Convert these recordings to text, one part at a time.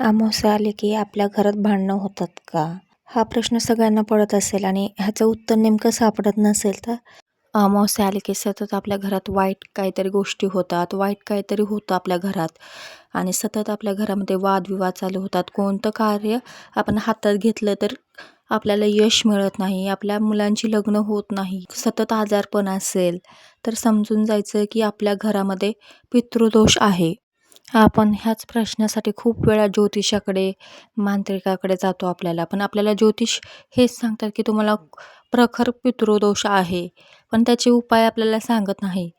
अमावस्या आले की आपल्या घरात भांडणं होतात का? हा प्रश्न सगळ्यांना पडत असेल आणि ह्याचं उत्तर नेमकं सापडत नसेल तर? अमावस्या आली की सतत आपल्या घरात वाईट काहीतरी गोष्टी होतात वाईट काहीतरी होतं आपल्या घरात. आणि सतत आपल्या घरामध्ये वादविवाद चालू होतात. कोणतं कार्य आपण हातात घेतलं तर आपल्याला यश मिळत नाही आपल्या मुलांची लग्न होत नाही सतत आजारपण असेल. तर समजून जायचं की आपल्या घरामध्ये पितृदोष आहे. आपण ह्याच प्रश्नासाठी खूप वेळा ज्योतिषाकडे मांत्रिकाकडे जातो आपल्याला. पण आपल्याला ज्योतिष हेच सांगतात की तुम्हाला प्रखर पितृदोष आहे. पण त्याचे उपाय आपल्याला सांगत नाही.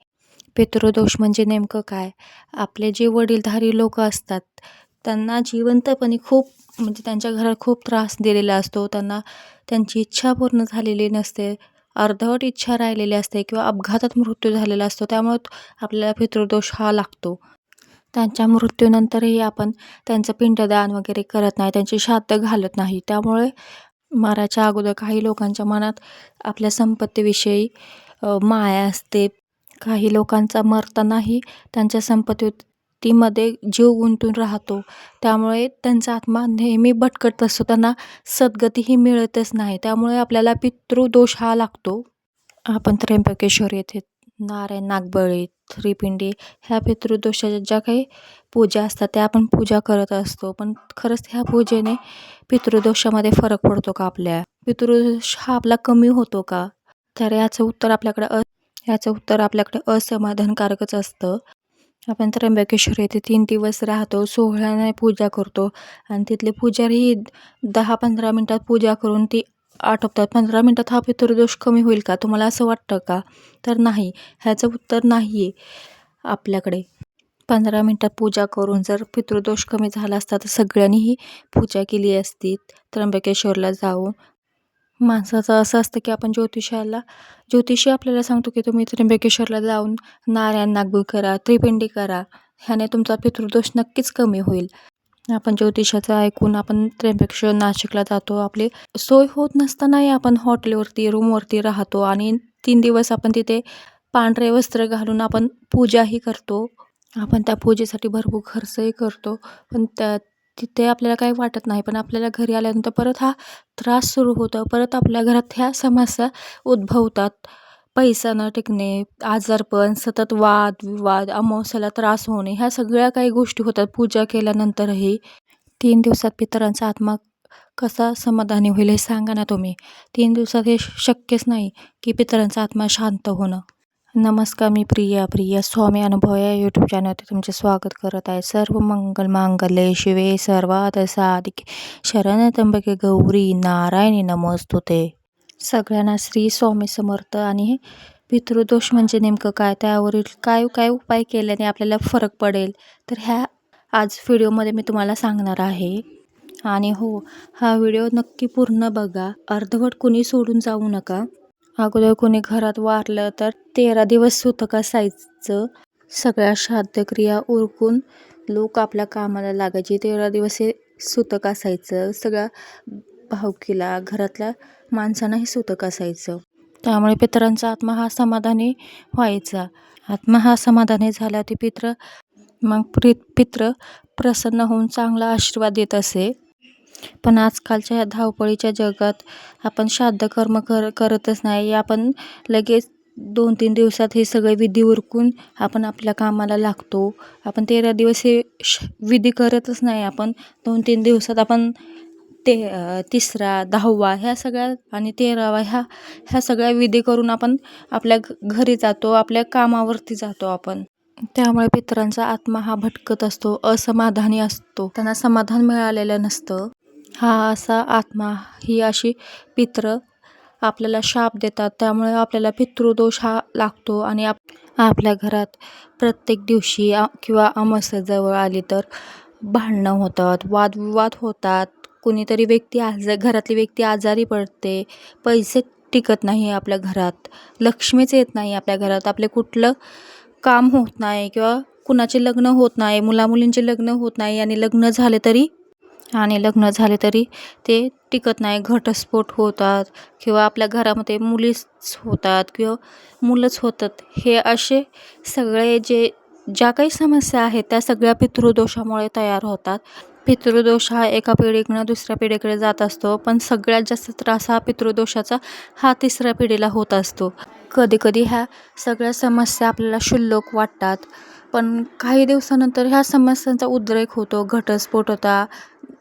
पितृदोष म्हणजे नेमकं काय? आपले जे वडीलधारी लोक असतात त्यांना जिवंतपणे खूप म्हणजे त्यांच्या घरात खूप त्रास दिलेला असतो. त्यांना त्यांची इच्छा पूर्ण झालेली नसते. अर्धवट इच्छा राहिलेली असते किंवा अपघातात मृत्यू झालेला असतो. त्यामुळे आपल्याला पितृदोष हा लागतो. त्यांच्या मृत्यूनंतरही आपण त्यांचं पिंडदान वगैरे करत नाही त्यांची श्राद्ध घालत नाही. त्यामुळे मराच्या अगोदर काही लोकांच्या मनात आपल्या संपत्तीविषयी माया असते. काही लोकांचा मरतानाही त्यांच्या संपत्तीमध्ये जीव गुंतून राहतो. त्यामुळे त्यांचा आत्मा नेहमी भटकट असतो. त्यांना सद्गतीही मिळतच नाही. त्यामुळे आपल्याला पितृदोष हा लागतो. आपण त्र्यंबकेश्वर येथे नारायण नागबळी त्रिपिंडी ह्या पितृदोषाच्या ज्या काही पूजा असतात त्या आपण पूजा करत असतो. पण खरंच ह्या पूजेने पितृदोषामध्ये फरक पडतो का आपल्या? पितृदोष हा आपला कमी होतो का? तर याचं उत्तर आपल्याकडे अ याचं उत्तर आपल्याकडे असमाधानकारकच असतं. आपण त्र्यंबकेश्वर येथे तीन दिवस राहतो सोहळ्याने पूजा करतो. आणि तिथले पुजारी दहा पंधरा मिनटात पूजा करून ती आटोपतात. पंधरा मिनटात हा पितृदोष कमी होईल का? तुम्हाला असं वाटतं का? तर नाही. ह्याचं उत्तर नाही आहे आपल्याकडे. पंधरा मिनटात पूजा करून जर पितृदोष कमी झाला असता तर सगळ्यांनीही पूजा केली असती. त्र्यंबकेश्वरला जाऊन. माणसाचं असं असतं की आपण ज्योतिषाला ज्योतिषी आपल्याला सांगतो की तुम्ही त्र्यंबकेश्वरला जाऊन नारायण नागबुल करा त्रिपिंडी करा. ह्याने तुमचा पितृदोष नक्कीच कमी होईल. आपण ज्योतिषाचं ऐकून आपण त्र्यंबकेश्वर नाशिकला जातो. आपली सोय होत नसतानाही आपण हॉटेलवरती रूमवरती राहतो आणि तीन दिवस आपण तिथे पांढरे वस्त्र घालून आपण पूजाही करतो. आपण त्या पूजेसाठी भरपूर खर्चही करतो. पण त्या तिथे आपल्याला काही वाटत नाही. पण आपल्याला घरी आल्यानंतर परत हा त्रास सुरू होतो. परत आपल्या घरात ह्या समस्या उद्भवतात. पैसा न टिकणे आजारपण सतत वाद विवाद अमावस्याला त्रास होणे ह्या सगळ्या काही गोष्टी होतात. पूजा केल्यानंतरही तीन दिवसात पितरांचा आत्मा कसा समाधानी होईल हे सांगा ना तुम्ही. तीन दिवसात हे शक्यच नाही की पितरांचा आत्मा शांत होणं. नमस्कार मी प्रिया. प्रिया स्वामी अनुभव या यूट्यूब चॅनलवरती तुमचे स्वागत करत आहे. सर्व मंगल मांगल्य शिवे. सर्वात साधिके शरण त्र्यंबके गौरी. नारायणी नमस्तुते. सगळ्यांना श्री स्वामी समर्थ आणि पितृदोष म्हणजे नेमकं काय? त्यावरील काय काय उपाय केल्याने आपल्याला फरक पडेल? तर ह्या आज व्हिडिओमध्ये मी तुम्हाला सांगणार आहे. आणि हो हा व्हिडिओ नक्की पूर्ण बघा. अर्धवट कुणी सोडून जाऊ नका. अगोदर कोणी घरात वारलं तर तेरा दिवस सुतक असायचं. सगळ्या श्राद्धक्रिया उरकून लोक आपल्या कामाला लागायचे. तेरा दिवस हे सुतक असायचं. सगळ्या भावकीला घरातल्या माणसांनाही सुतक असायचं. त्यामुळे पितरांचा आत्मा हा समाधानी व्हायचा. आत्मा हा समाधानी झाला ते पित्र मग प्रि पित्र प्रसन्न होऊन चांगला आशीर्वाद देत असे. पण आजकालच्या ह्या धावपळीच्या जगात आपण श्राद्ध कर्म कर करतच नाही. आपण लगेच दोन तीन दिवसात हे सगळे विधी उरकून आपण आपल्या कामाला लागतो. आपण तेरा दिवस हे विधी करतच नाही. आपण दोन तीन दिवसात आपण ते तिसरा दहावा ह्या सगळ्या आणि तेरावा ह्या ह्या सगळ्या विधी करून आपण आपल्या घरी जातो आपल्या कामावरती जातो आपण. त्यामुळे पितरांचा आत्मा हा भटकत असतो असमाधानी असतो. त्यांना समाधान मिळालेलं नसतं. हा असा आत्मा ही अशी पित्र आपल्याला शाप देतात. त्यामुळे आपल्याला पितृदोष हा लागतो आणि आप आपल्या घरात प्रत्येक दिवशी किंवा अमावस्या जवळ आली तर भांडणं होतात वादविवाद होतात. कुणीतरी व्यक्ती आज घरातली व्यक्ती आजारी पडते पैसे टिकत नाही आपल्या घरात लक्ष्मीच येत नाही आपल्या घरात आपले कुठलं काम होत नाही किंवा कुणाचे लग्न होत नाही मुलामुलींचे लग्न होत नाही आणि लग्न झाले तरी आणि लग्न झाले तरी ते टिकत नाही घटस्फोट होतात किंवा आपल्या घरामध्ये मुलीच होतात किंवा मुलंच होतात. हे असे सगळे जे ज्या काही समस्या आहेत त्या सगळ्या पितृदोषामुळे तयार होतात. पितृदोष हा एका पिढीकडनं दुसऱ्या पिढीकडे जात असतो पण सगळ्यात जास्त त्रास हा पितृदोषाचा हा तिसऱ्या पिढीला होत असतो. कधीकधी ह्या सगळ्या समस्या आपल्याला क्षुल्लक वाटतात पण काही दिवसानंतर ह्या समस्यांचा उद्रेक होतो. घटस्फोट होता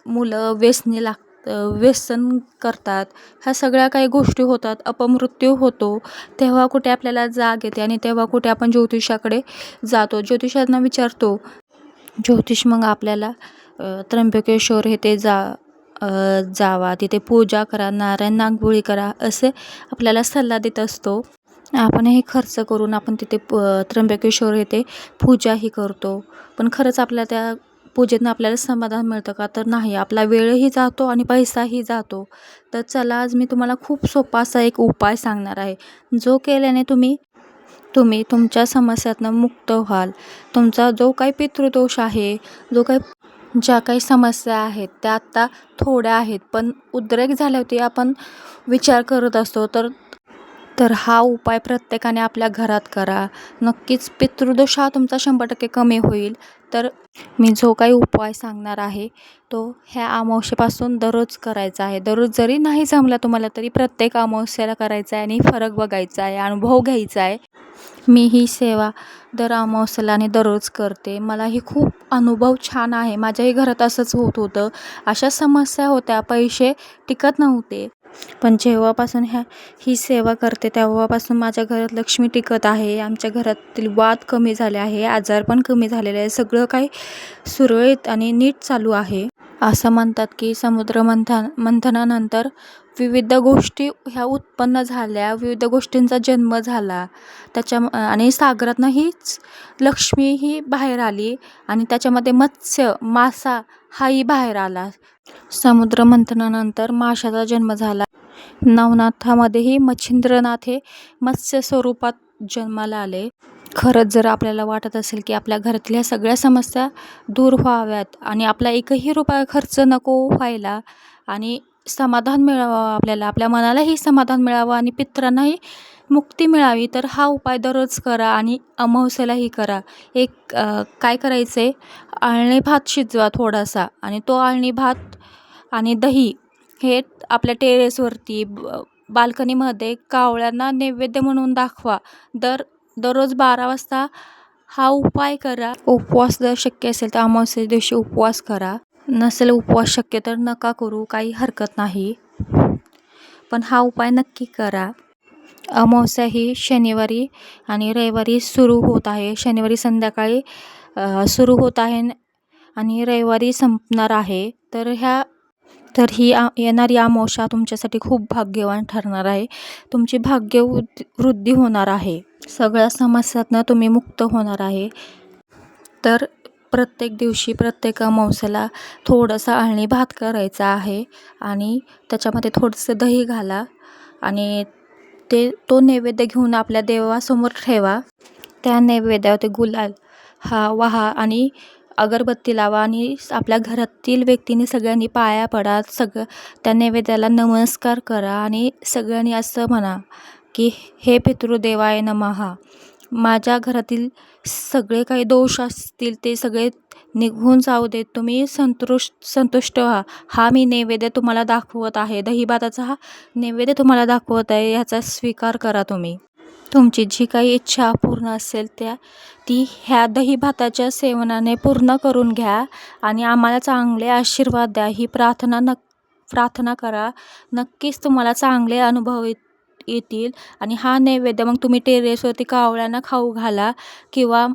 मुलं व्यसनी लाग व्यसन करतात ह्या सगळ्या काही गोष्टी होतात अपमृत्यू होतो. तेव्हा कुठे आपल्याला जाग येते आणि तेव्हा कुठे आपण ज्योतिषाकडे जातो. ज्योतिषांना विचारतो ज्योतिष मग आपल्याला त्र्यंबकेश्वर येथे जा जावा तिथे पूजा करा नारायण नागबोळी करा असे आपल्याला सल्ला देत असतो. आपण हे खर्च करून आपण तिथे प त्र्यंबकेश्वर येथे पूजाही करतो. पण खरंच आपल्या त्या पूजेतनं आपल्याला समाधान मिळतं का? तर नाही. आपला वेळही जातो आणि पैसाही जातो. तर चला आज मी तुम्हाला खूप सोपा असा एक उपाय सांगणार आहे. जो केल्याने तुम्ही तुम्ही तुमच्या समस्यातनं मुक्त व्हाल. तुमचा जो काही पितृदोष आहे जो काही ज्या काही समस्या आहेत त्या आत्ता थोड्या आहेत पण उद्रेक झाल्यावरती आपण विचार करत असतो. तर तर हा उपाय प्रत्येकाने आपल्या घरात करा. नक्कीच पितृदोष हा तुमचा शंभर टक्के कमी होईल. तर मी जो काही उपाय सांगणार आहे तो ह्या अमावस्येपासून दररोज करायचा आहे. दररोज जरी नाही जमला तुम्हाला तरी प्रत्येक अमावस्याला करायचा आहे आणि फरक बघायचा आहे अनुभव घ्यायचा आहे. मी ही सेवा दर अमावसलाने आणि दररोज करते. मला ही खूप अनुभव छान आहे. माझ्याही घरात असंच होत होतं. अशा समस्या होत्या. पैसे टिकत नव्हते. पण जेव्हापासून ह्या ही सेवा करते तेव्हापासून माझ्या घरात लक्ष्मी टिकत आहे. आमच्या घरातील वाद कमी झाले आहे. आजार पण कमी झालेले आहे. सगळं काही सुरळीत आणि नीट चालू आहे. असं म्हणतात की समुद्र मंथन मंथनानंतर विविध गोष्टी ह्या उत्पन्न झाल्या विविध गोष्टींचा जन्म झाला. त्याच्या आणि सागरातनं हीच लक्ष्मी ही बाहेर आली आणि त्याच्यामध्ये मत्स्य मासा हाही बाहेर आला. समुद्र मंथनानंतर माशाचा जन्म झाला. नवनाथामध्येही मच्छिंद्रनाथ हे मत्स्य स्वरूपात जन्माला आले. खरंच जर आपल्याला वाटत असेल की आपल्या घरातल्या सगळ्या समस्या दूर व्हाव्यात आणि आपला एकही रुपया खर्च नको व्हायला आणि समाधान मिळावं आपल्याला आपल्या मनालाही समाधान मिळावं आणि पित्रांनाही मुक्ती मिळावी तर हा उपाय दररोज करा आणि अमावस्यालाही करा. एक काय करायचं आहे आळणी भात शिजवा थोडासा आणि तो आळणी भात आणि दही हे आपल्या टेरेसवरती बाल्कनीमध्ये कावळ्यांना नैवेद्य म्हणून दाखवा. दर दररोज बारा वाजता हा उपाय करा. उपवास जर शक्य असेल तर अमावस्या दिवशी उपवास करा. नसेल उपवास शक्य तर नका करू काही हरकत नाही. पण हा उपाय नक्की करा. अमावस्या ही शनिवारी आणि रविवारी सुरू होत आहे. शनिवारी संध्याकाळी सुरू होत आहे आणि रविवारी संपणार आहे. तर ह्या तर ही आ येणारी अमावस्या तुमच्यासाठी खूप भाग्यवान ठरणार आहे. तुमची भाग्य वृद्धी होणार आहे. सगळ्या समस्यातनं तुम्ही मुक्त होणार आहे. तर प्रत्येक दिवशी प्रत्येक अमावस्याला थोडंसं अळणी भात करायचा आहे आणि त्याच्यामध्ये थोडंसं दही घाला आणि ते तो नैवेद्य घेऊन आपल्या देवासमोर ठेवा. त्या नैवेद्यावर ते गुलाल हा वाहा आणि अगरबत्ती लावा आणि आपल्या घरातील व्यक्तीने सगळ्यांनी पाया पडा सगळं त्या नैवेद्याला नमस्कार करा आणि सगळ्यांनी असं म्हणा की हे पितृदेवाय नमहा. माझ्या घरातील सगळे काही दोष असतील ते सगळे निघून जाऊ देत. तुम्ही संतुष्ट संतुष्ट व्हा. हा मी नैवेद्य तुम्हाला दाखवत आहे. दहीभाताचा हा नैवेद्य तुम्हाला दाखवत आहे. ह्याचा स्वीकार करा तुम्ही. तुमची जी काही इच्छा पूर्ण असेल त्या ती ह्या दही भाताच्या सेवनाने पूर्ण करून घ्या आणि आम्हाला चांगले आशीर्वाद द्या. ही प्रार्थना नक् प्रार्थना करा. नक्कीच तुम्हाला चांगले अनुभव येतील आणि हा नैवेद्य मग तुम्ही टेरेसवरती कावळ्यांना खाऊ घाला किंवा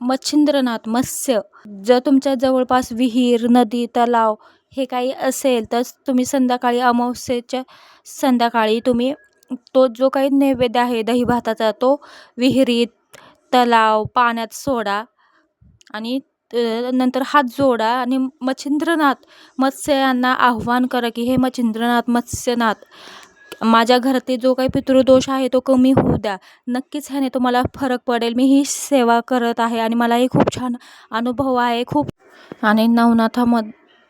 मच्छिंद्रनाथ मत्स्य जर तुमच्या जवळपास विहीर नदी तलाव हे काही असेल तर तुम्ही संध्याकाळी अमावस्येच्या संध्याकाळी तुम्ही तो जो काही नैवेद्य आहे दही भाताचा तो विहिरीत तलाव पाण्यात सोडा आणि नंतर हात जोडा आणि मच्छिंद्रनाथ मत्स्यांना आव्हान करा की हे मच्छिंद्रनाथ मत्स्यनाथ माझ्या घरातील जो काही पितृदोष आहे तो कमी होऊ द्या. नक्कीच ह्याने तुम्हाला फरक पडेल. मी ही सेवा करत आहे आणि मलाही खूप छान अनुभव आहे. खूप आणि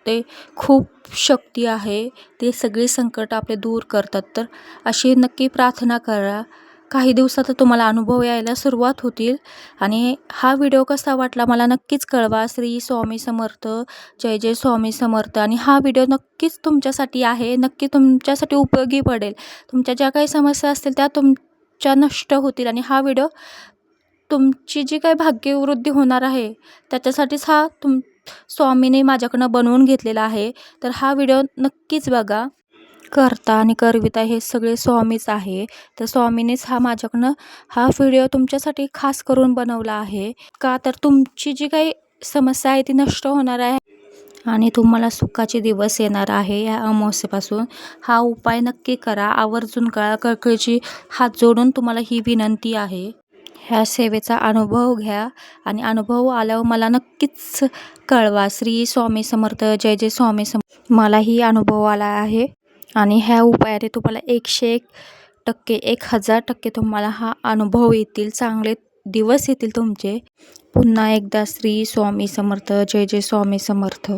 ते खूप शक्ती आहे. ते सगळे संकट आपले दूर करतात. तर अशी नक्की प्रार्थना करा. काही दिवसात तुम्हाला अनुभव यायला सुरुवात होतील. आणि हा व्हिडिओ कसा वाटला मला नक्कीच कळवा. श्री स्वामी समर्थ. जय जय स्वामी समर्थ. आणि हा व्हिडिओ नक्कीच तुमच्यासाठी आहे. नक्की तुमच्यासाठी उपयोगी पडेल. तुमच्या ज्या काही समस्या असतील त्या तुमच्या नष्ट होतील. आणि हा व्हिडिओ तुमची जी काही भाग्यवृद्धी होणार आहे त्याच्यासाठीच हा तुम स्वामीने माझ्याकडनं बनवून घेतलेला आहे. तर हा व्हिडिओ नक्कीच बघा. करता आणि करविता हे सगळे स्वामीच आहे. तर स्वामीनेच हा माझ्याकडनं हा व्हिडिओ तुमच्यासाठी खास करून बनवला आहे. का तर तुमची जी काही समस्या आहे ती नष्ट होणार आहे. आणि तुम्हाला सुखाचे दिवस येणार आहे या अमावस्येपासून. हा उपाय नक्की करा. आवर्जून कळा कळकळीची हात जोडून तुम्हाला ही विनंती आहे. ह्या सेवेचा अनुभव घ्या. आणि अनुभव आल्यावर मला नक्कीच कळवा. श्री स्वामी समर्थ जय जय स्वामी सम मलाही अनुभव आला आहे. आणि ह्या उपायाने तुम्हाला एकशे एक टक्के एक हजार टक्के तुम्हाला हा अनुभव येतील. चांगले दिवस येतील तुमचे. पुन्हा एकदा श्री स्वामी समर्थ जय जय स्वामी समर्थ.